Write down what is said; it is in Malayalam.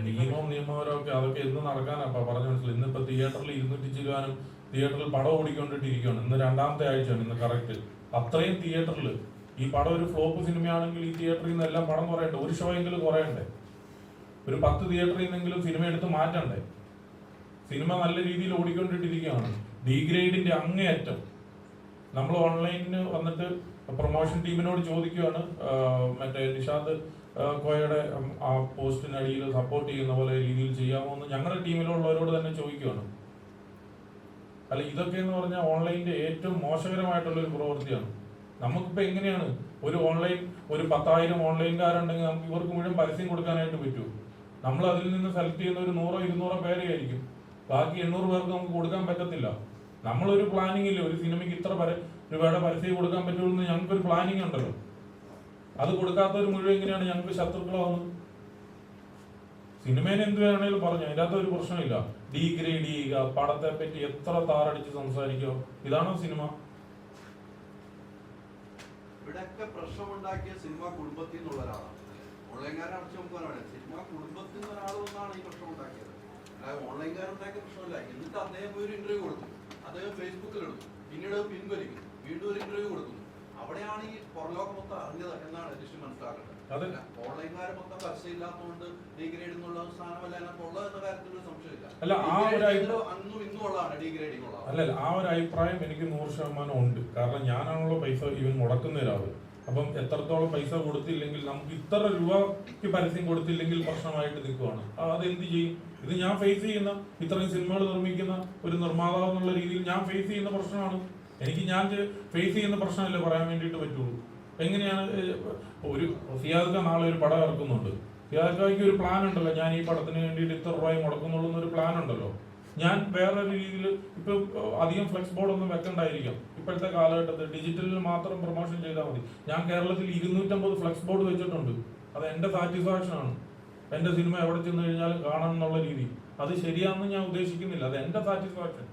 നിയമവും നിയമപരമൊക്കെ അതൊക്കെ എന്ന് നടക്കാനപ്പ പറഞ്ഞു മനസ്സിലായി. ഇന്നിപ്പോ തിയേറ്ററിൽ ഇരുന്നൂറ്റി ചില്ലുവാനും തിയേറ്ററിൽ പടം ഓടിക്കൊണ്ടിട്ടിരിക്കുകയാണ്. ഇന്ന് രണ്ടാമത്തെ ആഴ്ചയാണ് ഇന്ന് കറക്റ്റ്. അത്രയും തിയേറ്ററിൽ ഈ പടം ഒരു ഫ്ലോപ്പ് സിനിമയാണെങ്കിൽ ഈ തിയേറ്ററിൽ നിന്ന് എല്ലാം പടം കുറയണ്ടേ? ഒരു ഷോ എങ്കിലും കുറയണ്ടേ? ഒരു പത്ത് തിയേറ്ററിൽ നിന്നെങ്കിലും സിനിമ എടുത്ത് മാറ്റണ്ടേ? സിനിമ നല്ല രീതിയിൽ ഓടിക്കൊണ്ടിട്ടിരിക്കുകയാണ്. ഡീഗ്രേഡിന്റെ അങ്ങേയറ്റം. നമ്മൾ ഓൺലൈനിന് വന്നിട്ട് പ്രൊമോഷൻ ടീമിനോട് ചോദിക്കുകയാണ് മറ്റേ നിഷാദ് കോയയുടെ ആ പോസ്റ്റിനടിയിൽ സപ്പോർട്ട് ചെയ്യുന്ന പോലെ രീതിയിൽ ചെയ്യാമോ എന്ന് ഞങ്ങളുടെ ടീമിലുള്ളവരോട് തന്നെ ചോദിക്കുകയാണ് അല്ല ഇതൊക്കെ എന്ന് പറഞ്ഞാൽ ഓൺലൈനിന്റെ ഏറ്റവും മോശകരമായിട്ടുള്ള ഒരു പ്രവൃത്തിയാണ്. നമുക്കിപ്പോ എങ്ങനെയാണ് ഒരു ഓൺലൈൻ ഒരു പത്തായിരം ഓൺലൈൻകാരുണ്ടെങ്കിൽ നമുക്ക് ഇവർക്ക് മുഴുവൻ പരസ്യം കൊടുക്കാനായിട്ട് പറ്റുമോ നമ്മൾ അതിൽ നിന്ന് സെലക്ട് ചെയ്യുന്ന ഒരു നൂറോ ഇരുന്നൂറോ പേരെ ആയിരിക്കും ബാക്കി എണ്ണൂറ് പേർക്ക് നമുക്ക് കൊടുക്കാൻ പറ്റത്തില്ല. നമ്മളൊരു പ്ലാനിങ് ഇല്ല ഒരു സിനിമയ്ക്ക് ഇത്ര രൂപയുടെ പരസ്യം കൊടുക്കാൻ പറ്റുള്ളൂ എന്ന് ഞങ്ങൾക്കൊരു പ്ലാനിങ് ഉണ്ടല്ലോ. അത് കൊടുക്കാത്തവർ മുഴുവൻ എങ്ങനെയാണ് ഞങ്ങൾക്ക് ശത്രുക്കളാവുന്നത്? സിനിമേനെ എന്ത് വേണമെങ്കിലും പറഞ്ഞു അതിന്റെ ഒരു പ്രശ്നമില്ല. ഡീഗ്രേഡ് ചെയ്യുക പടത്തെ പറ്റി എത്ര താറടിച്ച് സംസാരിക്കുക ഇതാണോ സിനിമ ഇവിടെയൊക്കെ പ്രശ്നമുണ്ടാക്കിയ സിനിമ കുടുംബത്തിൽ നിന്നുള്ള ഒരാളാണ്. ഓൺലൈൻകാരെ അടച്ചു നോക്കാനാണ് സിനിമ കുടുംബത്തിൽ നിന്ന് ഒരാൾ ഈ പ്രശ്നം ഉണ്ടാക്കിയത് അല്ലാതെ ഓൺലൈൻകാരുണ്ടാക്കിയ പ്രശ്നമില്ല. എന്നിട്ട് അദ്ദേഹം ഒരു ഇന്റർവ്യൂ കൊടുത്തു. അദ്ദേഹം ഫേസ്ബുക്കിൽ എടുത്തു പിന്നീട് അത് പിൻവലിക്കും. വീണ്ടും ഒരു ഇന്റർവ്യൂ കൊടുക്കുന്നു. അവിടെയാണ് ഈ പുറലോകം മൊത്തം അറിഞ്ഞത് എന്നാണ് ലക്ഷ്യം മനസ്സിലാക്കേണ്ടത്. അതെ. ഓൺലൈൻകാരെ മൊത്തം പരസ്യമില്ലാത്തതുകൊണ്ട് ഡിഗ്രേഡ് എന്നുള്ള സ്ഥാനമല്ല അതിനകത്ത് ഉള്ളത് എന്ന കാര്യത്തിൽ ഒരു സംശയമില്ല. അന്നും ഇന്നും ഉള്ളതാണ് ഡിഗ്രേഡിംഗ് ഉള്ളത് അല്ല ആ ഒരു അഭിപ്രായം എനിക്ക് നൂറ് ശതമാനം ഉണ്ട്. കാരണം ഞാനാണല്ലോ പൈസ ഇവൻ മുടക്കുന്ന ഒരാൾ അപ്പം എത്രത്തോളം പൈസ കൊടുത്തില്ലെങ്കിൽ നമുക്ക് ഇത്ര രൂപയ്ക്ക് പരസ്യം കൊടുത്തില്ലെങ്കിൽ പ്രശ്നമായിട്ട് നിൽക്കുവാണ്. അതെന്ത് ചെയ്യും? ഇത് ഞാൻ ഫേസ് ചെയ്യുന്ന ഇത്രയും സിനിമകൾ നിർമ്മിക്കുന്ന ഒരു നിർമ്മാതാവ് എന്നുള്ള രീതിയിൽ ഞാൻ ഫേസ് ചെയ്യുന്ന പ്രശ്നമാണ്. എനിക്ക് ഞാൻ ഫേസ് ചെയ്യുന്ന പ്രശ്നമല്ലേ പറയാൻ വേണ്ടിയിട്ട് പറ്റുള്ളൂ. എങ്ങനെയാണ് ഒരു സിയാദ് നാളെ ഒരു പടം ഇറക്കുന്നുണ്ട്. സിയാദ് ഒരു പ്ലാൻ ഉണ്ടല്ലോ. ഞാൻ ഈ പടത്തിന് വേണ്ടിയിട്ട് ഇത്ര രൂപ മുടക്കുന്നുള്ളൂ എന്നൊരു പ്ലാൻ ഉണ്ടല്ലോ. ഞാൻ വേറൊരു രീതിയിൽ ഇപ്പൊ അധികം ഫ്ലെക്സ് ബോർഡ് ഒന്നും വെക്കണ്ടായിരിക്കാം. ഇപ്പോഴത്തെ കാലഘട്ടത്തിൽ ഡിജിറ്റലിൽ മാത്രം പ്രൊമോഷൻ ചെയ്താൽ മതി. ഞാൻ കേരളത്തിൽ ഇരുന്നൂറ്റമ്പത് ഫ്ലെക്സ് ബോർഡ് വെച്ചിട്ടുണ്ട്. അത് എന്റെ സാറ്റിസ്ഫാക്ഷൻ ആണ്. എന്റെ സിനിമ എവിടെ ചെന്ന് കഴിഞ്ഞാലും കാണണം എന്നുള്ള രീതി. അത് ശരിയാണെന്ന് ഞാൻ ഉദ്ദേശിക്കുന്നില്ല. അത് എന്റെ സാറ്റിസ്ഫാക്ഷൻ